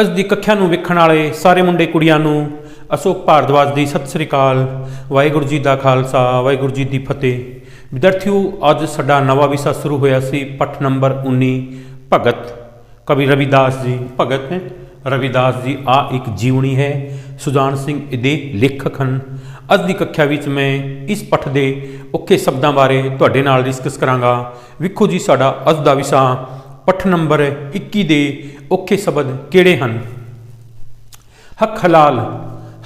ਅੱਜ ਦੀ ਕੱਖਿਆ ਨੂੰ ਵੇਖਣ ਵਾਲੇ ਸਾਰੇ ਮੁੰਡੇ ਕੁੜੀਆਂ ਨੂੰ ਅਸ਼ੋਕ ਭਾਰਦਵਾਜ ਦੀ ਸਤਿ ਸ੍ਰੀ ਅਕਾਲ, ਵਾਹਿਗੁਰੂ ਜੀ ਦਾ ਖਾਲਸਾ, ਵਾਹਿਗੁਰੂ ਜੀ ਦੀ ਫਤਿਹ। ਵਿਦਿਆਰਥੀਓ, ਅੱਜ ਸਾਡਾ ਨਵਾਂ ਵਿਸ਼ਾ ਸ਼ੁਰੂ ਹੋਇਆ ਸੀ ਪਠ ਨੰਬਰ 19 ਭਗਤ। ਕਵੀ ਰਵਿਦਾਸ ਜੀ, ਭਗਤ ਨੇ। ਰਵਿਦਾਸ ਜੀ, ਆ ਇੱਕ ਜੀਵਨੀ ਹੈ। ਸੁਜਾਨ ਸਿੰਘ ਇਹਦੇ ਲੇਖਕ ਹਨ। ਅੱਜ ਦੀ ਕੱਖਿਆ ਵਿੱਚ ਮੈਂ ਇਸ ਪਠ ਦੇ ਔਖੇ ਸ਼ਬਦਾਂ ਬਾਰੇ ਤੁਹਾਡੇ ਨਾਲ ਡਿਸਕਸ ਕਰਾਂਗਾ। ਵੇਖੋ ਜੀ, ਸਾਡਾ ਅੱਜ ਦਾ ਵਿਸ਼ਾ ਪਠ ਨੰਬਰ 21 ਦੇ ਔਖੇ ਸ਼ਬਦ ਕਿਹੜੇ ਹਨ? ਹੱਕ ਹਲਾਲ,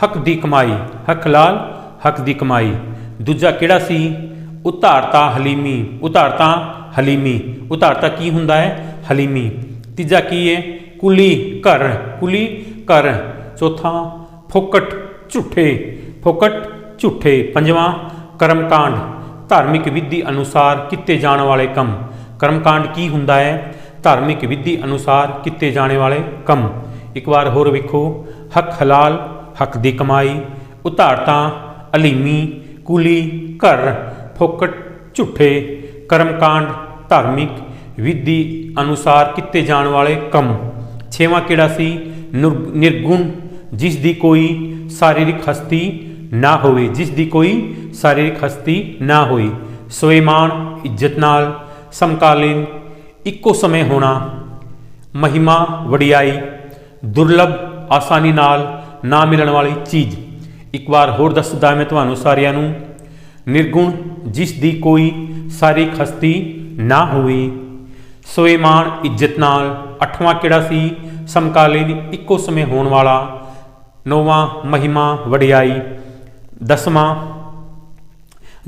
ਹੱਕ ਦੀ ਕਮਾਈ, ਹੱਕ ਹਲਾਲ, ਹੱਕ ਦੀ ਕਮਾਈ। ਦੂਜਾ ਕਿਹੜਾ ਸੀ? ਉਧਾਰਤਾ ਹਲੀਮੀ ਉਧਾਰਤਾ ਹਲੀਮੀ। ਉਧਾਰਤਾ ਕੀ ਹੁੰਦਾ ਹੈ? ਹਲੀਮੀ। ਤੀਜਾ ਕੀ ਹੈ? ਕੁਲੀ ਘਰ ਕੁਲੀ ਘਰ। ਚੌਥਾ, ਫੋਕਟ ਝੂਠੇ ਫੋਕਟ ਝੂਠੇ। ਪੰਜਵਾਂ, ਕਰਮਕਾਂਡ। ਧਾਰਮਿਕ ਵਿਧੀ ਅਨੁਸਾਰ ਕੀਤੇ ਜਾਣ ਵਾਲੇ ਕੰਮ। ਕਰਮਕਾਂਡ ਕੀ ਹੁੰਦਾ ਹੈ? ਧਾਰਮਿਕ ਵਿਧੀ ਅਨੁਸਾਰ ਕੀਤੇ ਜਾਣੇ ਵਾਲੇ ਕੰਮ। ਇੱਕ ਵਾਰ ਹੋਰ ਵੇਖੋ। ਹੱਕ ਹਲਾਲ, ਹੱਕ ਦੀ ਕਮਾਈ, ਉਤਾਰਤਾ, ਅਲੀਮੀ, ਕੁਲੀ, ਘਰ, ਫੋਕਟ, ਝੂਠੇ, ਕਰਮਕਾਂਡ, ਧਾਰਮਿਕ ਵਿਧੀ ਅਨੁਸਾਰ ਕੀਤੇ ਜਾਣ ਵਾਲੇ ਕੰਮ। ਛੇਵਾਂ ਕਿਹੜਾ ਸੀ? ਨਿਰ- ਨਿਰਗੁਣ, ਜਿਸ ਦੀ ਕੋਈ ਸਰੀਰਕ ਹਸਤੀ ਨਾ ਹੋਵੇ, ਜਿਸ ਦੀ ਕੋਈ ਸਰੀਰਕ ਹਸਤੀ ਨਾ ਹੋਈ ਸਵੈਮਾਨ, ਇੱਜ਼ਤ ਨਾਲ, ਸਮਕਾਲੀਨ ਇੱਕੋ ਸਮੇਂ ਹੋਣਾ। ਮਹਿਮਾ ਵਡਿਆਈ, ਦੁਰਲਭ ਆਸਾਨੀ ਨਾਲ ਨਾ ਮਿਲਣ ਵਾਲੀ ਚੀਜ਼। ਇੱਕ ਵਾਰ ਹੋਰ ਦੱਸਦਾ ਮੈਂ ਤੁਹਾਨੂੰ ਸਾਰਿਆਂ ਨੂੰ, ਨਿਰਗੁਣ ਜਿਸ ਦੀ ਕੋਈ ਸਾਰੀ ਖਸਤੀ ਨਾ ਹੋਵੇ। ਸਵੈਮਾਨ ਇੱਜ਼ਤ ਨਾਲ ਅੱਠਵਾਂ ਕਿਹੜਾ ਸੀ? ਸਮਕਾਲੀਨ ਇੱਕੋ ਸਮੇਂ ਹੋਣ ਵਾਲਾ। ਨੌਵਾਂ ਮਹਿਮਾ ਵਡਿਆਈ, ਦਸਵਾਂ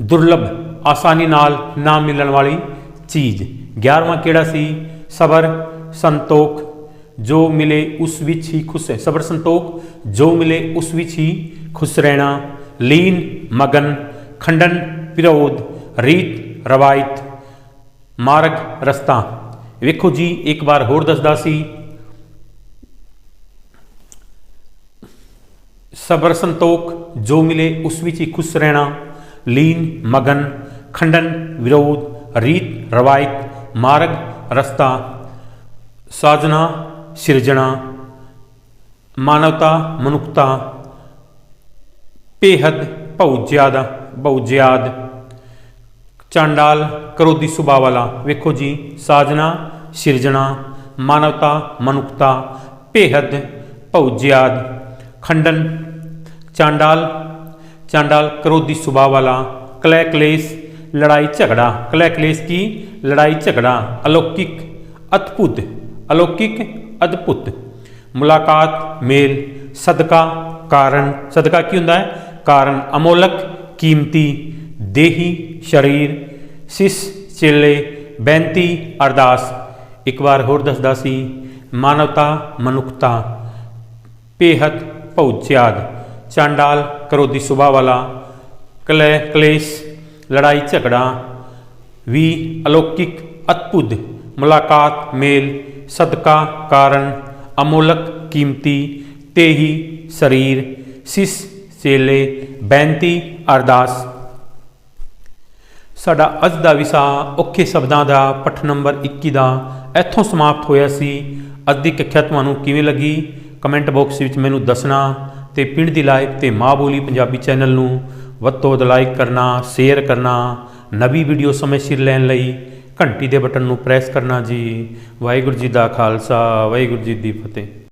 ਦੁਰਲਭ ਆਸਾਨੀ ਨਾਲ ਨਾ ਮਿਲਣ ਵਾਲੀ ਚੀਜ਼। 11ਵਾਂ ਕਿਹੜਾ ਸੀ ਸਬਰ ਸੰਤੋਖ ਜੋ ਮਿਲੇ ਉਸ ਵਿੱਚ ਹੀ ਖੁਸ਼ ਹੈ ਸਬਰ ਸੰਤੋਖ ਜੋ ਮਿਲੇ ਉਸ ਵਿੱਚ ਹੀ ਖੁਸ਼ ਰਹਿਣਾ ਲੀਨ ਮਗਨ ਖੰਡਨ ਵਿਰੋਧ ਰੀਤ ਰਵਾਇਤ ਮਾਰਗ ਰਸਤਾ ਵੇਖੋ ਜੀ ਇੱਕ ਵਾਰ ਹੋਰ ਦੱਸਦਾ ਸੀ ਸਬਰ ਸੰਤੋਖ ਜੋ ਮਿਲੇ ਉਸ ਵਿੱਚ ਹੀ ਖੁਸ਼ ਰਹਿਣਾ ਲੀਨ ਮਗਨ ਖੰਡਨ ਵਿਰੋਧ ਰੀਤ ਰਵਾਇਤ ਮਾਰਗ, ਰਸਤਾ, ਸਾਜਨਾ, ਸਿਰਜਣਾ, ਮਾਨਵਤਾ, ਮਨੁੱਖਤਾ, ਬੇਹੱਦ, ਭਉ-ਜ਼ਿਆਦਾ ਬਹੁ-ਜ਼ਿਆਦ ਚਾਂਡਾਲ ਕਰੋਦੀ ਸੁਭਾਅ ਵਾਲਾ। ਵੇਖੋ ਜੀ, ਸਾਜਨਾ, ਸਿਰਜਣਾ, ਮਾਨਵਤਾ, ਮਨੁੱਖਤਾ, ਬੇਹੱਦ, ਭਉ-ਜ਼ਿਆਦ, ਖੰਡਨ, ਚਾਂਡਾਲ ਚਾਂਡਾਲ ਕਰੋਦੀ ਸੁਭਾਅ ਵਾਲਾ ਕਲੈ ਕਲੇਸ਼ ਲੜਾਈ ਝਗੜਾ ਕਲੈ ਕਲੇਸ਼ ਕੀ? ਲੜਾਈ ਝਗੜਾ, ਅਲੌਕਿਕ, ਅਦਭੁਤ ਅਲੌਕਿਕ, ਅਦਭੁਤ। ਮੁਲਾਕਾਤ, ਮੇਲ, ਸਦਕਾ, ਕਾਰਨ। ਸਦਕਾ ਕੀ ਹੁੰਦਾ ਹੈ? ਕਾਰਨ ਅਮੋਲਕ, ਕੀਮਤੀ, ਦੇਹੀ, ਸਰੀਰ, ਸਿਸ, ਚੇਲੇ ਬੈਂਤੀ ਅਰਦਾਸ। ਇੱਕ ਵਾਰ ਹੋਰ ਦੱਸਦਾ ਸੀ, ਮਾਨਵਤਾ, ਮਨੁੱਖਤਾ, ਬੇਹੱਦ ਭਉਚਿਆਦ। ਚਾਂਡਾਲ ਕਰੋਦੀ ਸੁਭਾਅ ਵਾਲਾ, ਕਲੈ ਕਲੇਸ਼ ਲੜਾਈ ਝਗੜਾ ਵੀ ਅਲੌਕਿਕ ਅਦਭੁਤ ਮੁਲਾਕਾਤ ਮੇਲ ਸਦਕਾ ਕਾਰਨ ਅਮੋਲਕ ਕੀਮਤੀ ਤੇਹੀ ਸਰੀਰ ਸਿਸ ਚੇਲੇ ਬੈਂਤੀ ਅਰਦਾਸ। ਸਾਡਾ ਅੱਜ ਦਾ ਵਿਸ਼ਾ ਔਖੇ ਸ਼ਬਦਾਂ ਦਾ ਪਠ ਨੰਬਰ 21 ਦਾ ਇੱਥੋਂ ਸਮਾਪਤ ਹੋਇਆ ਸੀ। ਅੱਜ ਦੀ ਕੱਖਿਆ ਤੁਹਾਨੂੰ ਕਿਵੇਂ ਲੱਗੀ? ਕਮੈਂਟ ਬਾਕਸ ਵਿੱਚ ਮੈਨੂੰ ਦੱਸਣਾ ਤੇ ਪਿੰਡ ਦੀ ਲਾਈਵ ਤੇ ਮਾਂ ਬੋਲੀ ਪੰਜਾਬੀ ਚੈਨਲ ਨੂੰ ਵੱਧ ਤੋਂ ਵੱਧ ਲਾਈਕ ਕਰਨਾ ਸ਼ੇਅਰ ਕਰਨਾ, ਨਵੀਂ ਵੀਡੀਓ ਸਮੇਂ ਸਿਰ ਲੈਣ ਲਈ ਘੰਟੀ ਦੇ ਬਟਨ ਨੂੰ ਪ੍ਰੈਸ ਕਰਨਾ ਜੀ। ਵਾਹਿਗੁਰੂ ਜੀ ਦਾ ਖਾਲਸਾ, ਵਾਹਿਗੁਰੂ ਜੀ ਦੀ ਫਤਿਹ।